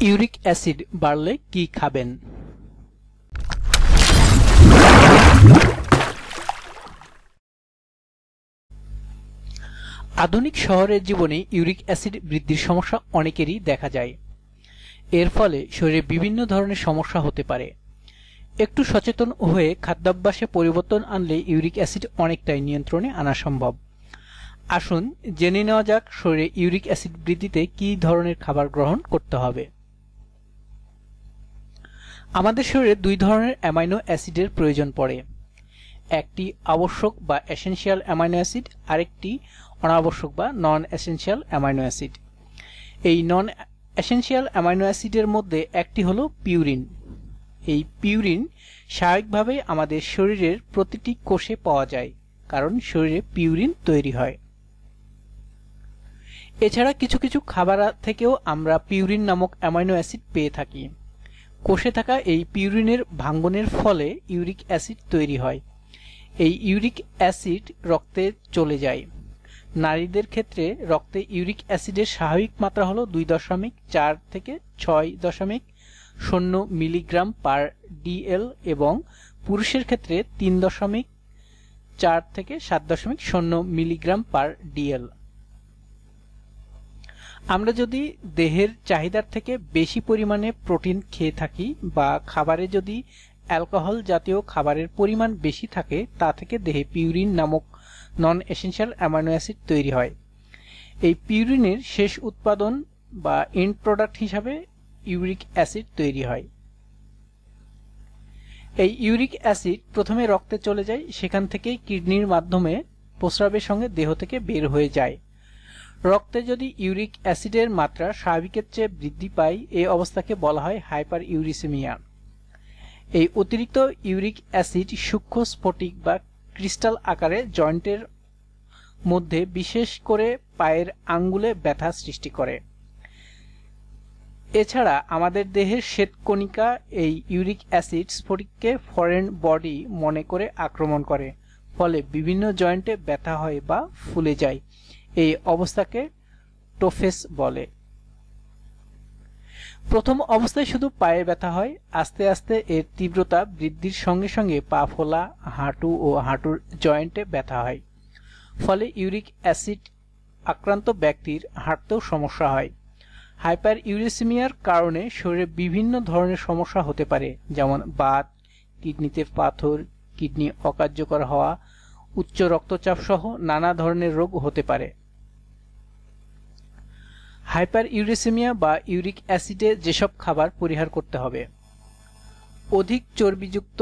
Uric acid বাড়লে কি খাবেন? আধুনিক শহরের জীবনে ইউরিক অ্যাসিড বৃদ্ধির সমস্যা অনেকেরই দেখা যায়। এর ফলে শরীরে বিভিন্ন ধরনের সমস্যা হতে পারে। একটু সচেতন হয়ে খাদ্যাভ্যাসে পরিবর্তন আনলে ইউরিক অ্যাসিড অনেকটাই নিয়ন্ত্রণে আনা সম্ভব। আসুন জেনে নেওয়া যাক শরীরে ইউরিক অ্যাসিড বৃদ্ধিতে কী ধরনের খাবার গ্রহণ করতে হবে। আমাদের শরীরে দুই ধরনের অ্যামাইনো অ্যাসিডের প্রয়োজন পড়ে। একটি আবশ্যক বা এসেনশিয়াল অ্যামাইনো অ্যাসিড, আরেকটি অনাবশ্যক বা নন এসেনশিয়াল অ্যামাইনো অ্যাসিড। এই নন এসেনশিয়াল অ্যামাইনো অ্যাসিডের মধ্যে একটি হলো পিউরিন। এই পিউরিন স্বাভাবিকভাবে আমাদের শরীরের প্রতিটি কোষে পাওয়া যায়, কারণ শরীরে পিউরিন তৈরি হয়। এছাড়া কিছু কিছু খাবার থেকেও আমরা পিউরিন নামক অ্যামাইনো অ্যাসিড পেয়ে থাকি। কোষে থাকা এই পিউরিনের ভাঙ্গনের ফলে ইউরিক অ্যাসিড তৈরি হয়। এই ইউরিক অ্যাসিড রক্তে চলে যায়। নারীদের ক্ষেত্রে রক্তে ইউরিক অ্যাসিডের স্বাভাবিক মাত্রা হলো দুই দশমিক চার থেকে ছয় দশমিক শূন্য মিলিগ্রাম পার ডিএল এবং পুরুষের ক্ষেত্রে তিন দশমিক চার থেকে সাত দশমিক শূন্য মিলিগ্রাম পার ডিএল। আমরা যদি দেহের চাহিদার থেকে বেশি পরিমাণে প্রোটিন খেয়ে থাকি বা খাবারে যদি অ্যালকোহল জাতীয় খাবারের পরিমাণ বেশি থাকে, তা থেকে দেহে পিউরিন নামক নন এসেনশিয়াল অ্যামাইনো অ্যাসিড তৈরি হয়। এই পিউরিনের শেষ উৎপাদন বা এন্ড প্রোডাক্ট হিসাবে ইউরিক অ্যাসিড তৈরি হয়। এই ইউরিক অ্যাসিড প্রথমে রক্তে চলে যায়, সেখান থেকে কিডনির মাধ্যমে প্রস্রাবের সঙ্গে দেহ থেকে বের হয়ে যায়। রক্তে যদি ইউরিক অ্যাসিডের মাত্রা স্বাভাবিকের চেয়ে বৃদ্ধি পায় এই অবস্থাকে বলা হয় হাইপার ইউরিসেমিয়া এই অতিরিক্ত ইউরিক অ্যাসিড সূক্ষ্ম, স্ফটিক বা ক্রিস্টাল আকারে জয়েন্টের মধ্যে বিশেষ করে পায়ের আঙ্গুলে ব্যথা সৃষ্টি করে। এছাড়া আমাদের দেহের শ্বেতকণিকা এই ইউরিক অ্যাসিড স্ফটিককে ফরেন বডি মনে করে আক্রমণ করে, ফলে বিভিন্ন জয়েন্টে ব্যথা হয় বা ফুলে যায়। এই অবস্থাকে টোফেস বলে। প্রথম অবস্থায় শুধু পায়ে ব্যথা হয়, আস্তে আস্তে এর তীব্রতা বৃদ্ধির সঙ্গে সঙ্গে পা ফোলা, হাঁটু ও হাঁটুর জয়েন্টে ব্যথা হয়। ফলে ইউরিক অ্যাসিড আক্রান্ত ব্যক্তির হাঁটতেও সমস্যা হয়। হাইপার ইউরিসিমিয়ার কারণে শরীরে বিভিন্ন ধরনের সমস্যা হতে পারে, যেমন বাত, কিডনিতে পাথর, কিডনি অকার্যকর হওয়া, উচ্চ রক্তচাপ সহ নানা ধরনের রোগ হতে পারে। হাইপার ইউরিসেমিয়া বা ইউরিক অ্যাসিডে যেসব খাবার পরিহার করতে হবে। অধিক চর্বিযুক্ত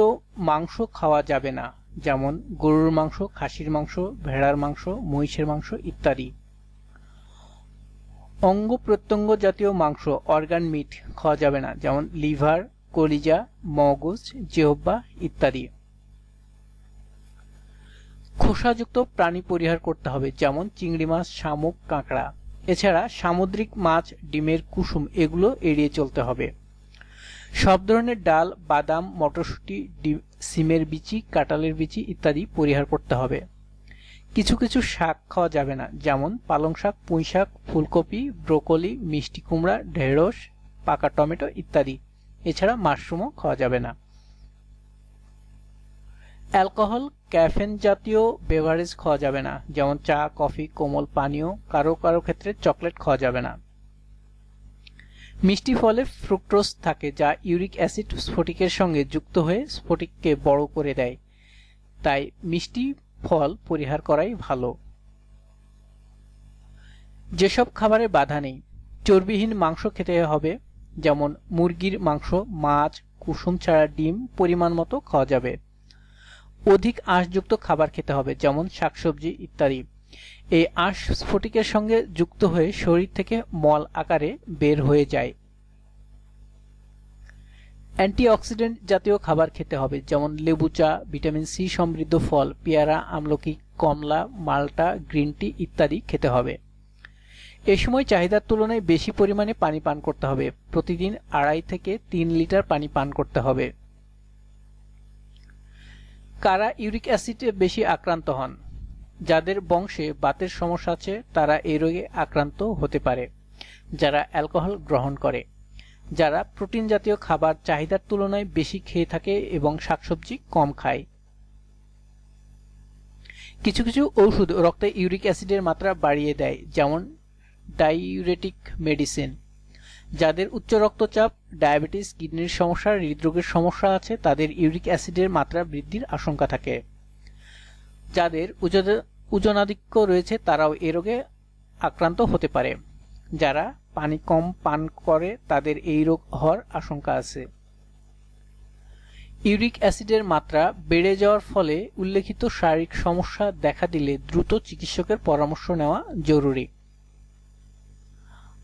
মাংস খাওয়া যাবে না, যেমন গরুর মাংস, খাসির মাংস, ভেড়ার মাংস, মহিষের মাংস ইত্যাদি। অঙ্গ প্রত্যঙ্গ জাতীয় মাংস, অর্গান মিট খাওয়া যাবে না, যেমন লিভার, কলিজা, মগজ জেহব্বা ইত্যাদি। খোসাযুক্ত প্রাণী পরিহার করতে হবে, যেমন চিংড়ি মাছ, শামুক, কাঁকড়া। এছাড়া সামুদ্রিক মাছ, ডিমের কুসুম এগুলো এড়িয়ে চলতে হবে। সব ধরনের ডাল, বাদাম, মটরশুঁটি সিমের বিচি, কাঁঠালের বিচি ইত্যাদি পরিহার করতে হবে। কিছু কিছু শাক খাওয়া যাবে না, যেমন পালং শাক, পুঁই শাক, ফুলকপি, ব্রোকলি, মিষ্টি কুমড়া, ঢেঁড়স, পাকা টমেটো ইত্যাদি। এছাড়া মাশরুমও খাওয়া যাবে না। অ্যালকোহল, ক্যাফেন জাতীয় বেভারেজ খাওয়া যাবে না। যেমন চা, কফি, কোমল পানীয়, কারও কারও ক্ষেত্রে চকলেট খাওয়া যাবে না। মিষ্টি ফলে ফ্রুক্টোজ থাকে, যা ইউরিক অ্যাসিড স্ফটিকের সঙ্গে যুক্ত হয়ে স্ফটিককে বড় করে দেয়। তাই মিষ্টি ফল পরিহার করাই ভালো। যেসব খাবারে বাধা নেই, চর্বিহীন মাংস খেতে হবে, যেমন মুরগির মাংস, মাছ, কুসুম ছাড়া ডিম পরিমাণ মতো খাওয়া যাবে। অধিক আঁশযুক্ত খাবার খেতে হবে, যেমন শাকসবজি ইত্যাদি। এই আঁশ স্ফটিকের সঙ্গে যুক্ত হয়ে শরীর থেকে মল আকারে বের হয়ে যায়। অ্যান্টিঅক্সিডেন্ট জাতীয় খাবার খেতে হবে, যেমন লেবু চা, ভিটামিন সি সমৃদ্ধ ফল, পেয়ারা, আমলকি, কমলা, মাল্টা, গ্রিন টি ইত্যাদি খেতে হবে। এ সময় চাহিদার তুলনায় বেশি পরিমাণে পানি পান করতে হবে। প্রতিদিন আড়াই থেকে তিন লিটার পানি পান করতে হবে। কারা ইউরিক অ্যাসিডে বেশি আক্রান্ত হন? যাদের বংশে বাতের সমস্যা আছে, তারা এই রোগে আক্রান্ত হতে পারে, যারা অ্যালকোহল গ্রহণ করে। যারা প্রোটিন জাতীয় খাবার চাহিদার তুলনায় বেশি খেয়ে থাকে এবং শাকসবজি কম খায়। কিছু কিছু ঔষধ রক্তে ইউরিক অ্যাসিডের মাত্রা বাড়িয়ে দেয়, যেমন ডাইউরেটিক মেডিসিন। যাদের উচ্চ রক্তচাপ, ডায়াবেটিস, কিডনির সমস্যা, হৃদরোগের সমস্যা আছে, তাদের ইউরিক অ্যাসিডের মাত্রা বৃদ্ধির আশঙ্কা থাকে। যাদের ওজনাধিক্য রয়েছে, তারাও এ রোগে আক্রান্ত হতে পারে। যারা পানি কম পান করে, তাদের এই রোগ হওয়ার আশঙ্কা আছে। ইউরিক অ্যাসিডের মাত্রা বেড়ে যাওয়ার ফলে উল্লেখিত শারীরিক সমস্যা দেখা দিলে দ্রুত চিকিৎসকের পরামর্শ নেওয়া জরুরি।